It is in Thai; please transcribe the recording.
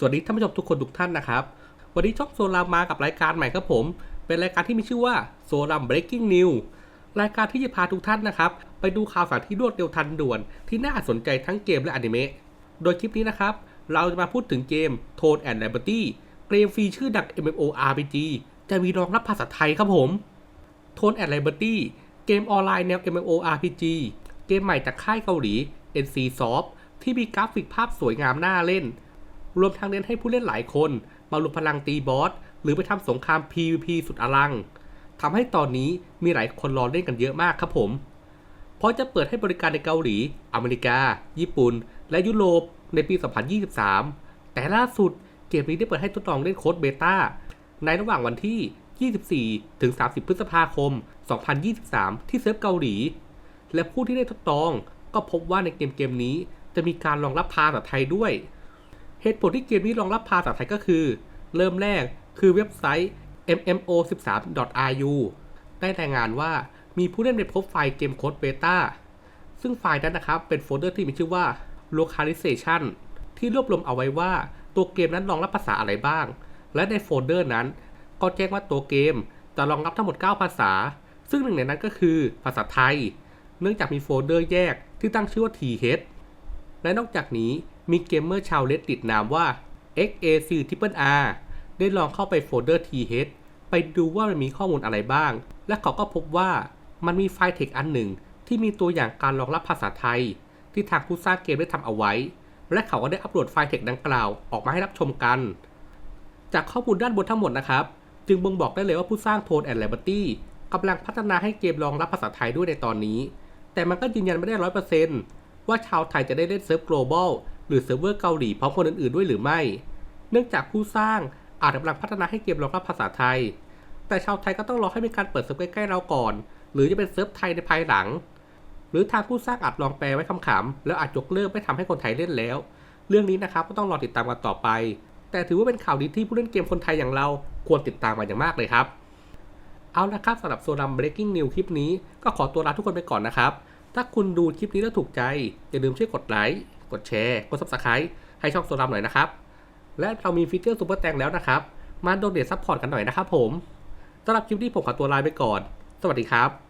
สวัสดีท่านผู้ชมทุกคนทุกท่านนะครับ วันนี้ช่องโซลามากับรายการใหม่ครับผม เป็นรายการที่มีชื่อว่าโซลาม breaking news รายการที่จะพาทุกท่านนะครับ ไปดูข่าวสารที่รวดเร็วทันด่วน ที่น่าสนใจทั้งเกมและอนิเมะ โดยคลิปนี้นะครับ เราจะมาพูดถึงเกม Toad and Liberty เกมฟรีชื่อดัง MMORPG จะมีรองรับภาษาไทยครับผม Tone and Liberty เกมออนไลน์แนว MMORPG เกมใหม่จากค่ายเกาหลี NC Soft ที่มีกราฟิกภาพสวยงามน่าเล่น รวมทั้งเน้นให้ผู้เล่นหลายคนมารวมพลังตีบอส หรือไปทำสงคราม PVP สุดอลังทำให้ตอนนี้มีหลายคนรอเล่นกันเยอะมากครับผม เพราะจะเปิดให้บริการในเกาหลี อเมริกา ญี่ปุ่น และยุโรปในปี 2023 แต่ล่าสุดเกมนี้ได้เปิดให้ทดลองเล่นโค้ดเบต้าในระหว่างวันที่ 24 ถึง 30 พฤษภาคม 2023 ที่เซิร์ฟเกาหลี และผู้ที่ได้ทดลองก็พบว่าในเกมเกมนี้จะมีการรองรับภาษาไทยด้วย เหตุผลที่เกมนี้รองรับภาษาไทยก็คือ เริ่มแรกคือเว็บไซต์ mmo13.ru ได้รายงานว่ามีผู้เล่นไปพบไฟล์เกมโค้ดเบต้าซึ่งไฟล์นั้นนะครับเป็นโฟลเดอร์ที่มีชื่อว่า localization ที่รวบรวมเอาไว้ว่าตัวเกมนั้นรองรับภาษาอะไรบ้าง และในโฟลเดอร์นั้น ก็แจ้งว่าตัวเกมจะรองรับทั้งหมด 9 ภาษา ซึ่งหนึ่งในนั้นก็คือภาษาไทย เนื่องจากมีโฟลเดอร์แยกที่ตั้งชื่อว่า TH และนอกจากนี้ มีเกมเมอร์ชาวเลดติดนามว่า XAC Triple R ได้ลองเข้าไปโฟลเดอร์ TH ไปดูว่ามันมีข้อมูลอะไรบ้าง และเขาก็พบว่ามันมีไฟล์เทคอันหนึ่ง ที่มีตัวอย่างการรองรับภาษาไทย ที่ทางผู้สร้างเกมได้ทำเอาไว้ และเขาก็ได้อัปโหลดไฟล์เทคดังกล่าวออกมาให้รับชมกัน จากข้อมูลด้านบนทั้งหมดนะครับ จึงบ่งบอกได้เลยว่าผู้สร้าง Tone and Liberty กำลังพัฒนาให้เกมรองรับภาษาไทยด้วยในตอนนี้ แต่มันก็ยืนยันไม่ได้ร้อยเปอร์เซนต์ว่าชาวไทยจะได้เล่นเซิร์ฟ global หรือเซิร์ฟเวอร์เกาหลีพร้อมคนอื่นๆด้วยหรือไม่ เนื่องจากผู้สร้างอาจกำลังพัฒนาให้เกมรองรับภาษาไทย แต่ชาวไทยก็ต้องรอให้มีการเปิดเซิร์ฟใกล้ๆเราก่อน หรือจะเป็นเซิร์ฟไทยในภายหลัง หรือทางผู้สร้างอาจลองแปลไว้คำๆแล้วอาจยกเลิกไม่ทำให้คนไทยเล่นแล้ว เรื่องนี้นะครับก็ต้องรอติดตามกันต่อไป แต่ถือว่าเป็นข่าวดีที่ผู้เล่นเกมคนไทยอย่างเราควรติดตามมาอย่างมากเลยครับ เอาละครับสำหรับโซดัม breaking news คลิปนี้ ก็ขอตัวลาทุกคนไปก่อนนะครับ ถ้าคุณดูคลิปนี้แล้วถูกใจอย่าลืมช่วยกดไลค์ กดแชร์กด subscribe ให้ช่องโซลามหน่อยนะครับ และเรามีฟีเจอร์ซูเปอร์แตงแล้วนะครับ มาโดเนทซัพพอร์ตกันหน่อยนะครับผมสำหรับคลิปนี้ผมขอตัวลาไปก่อน สวัสดีครับ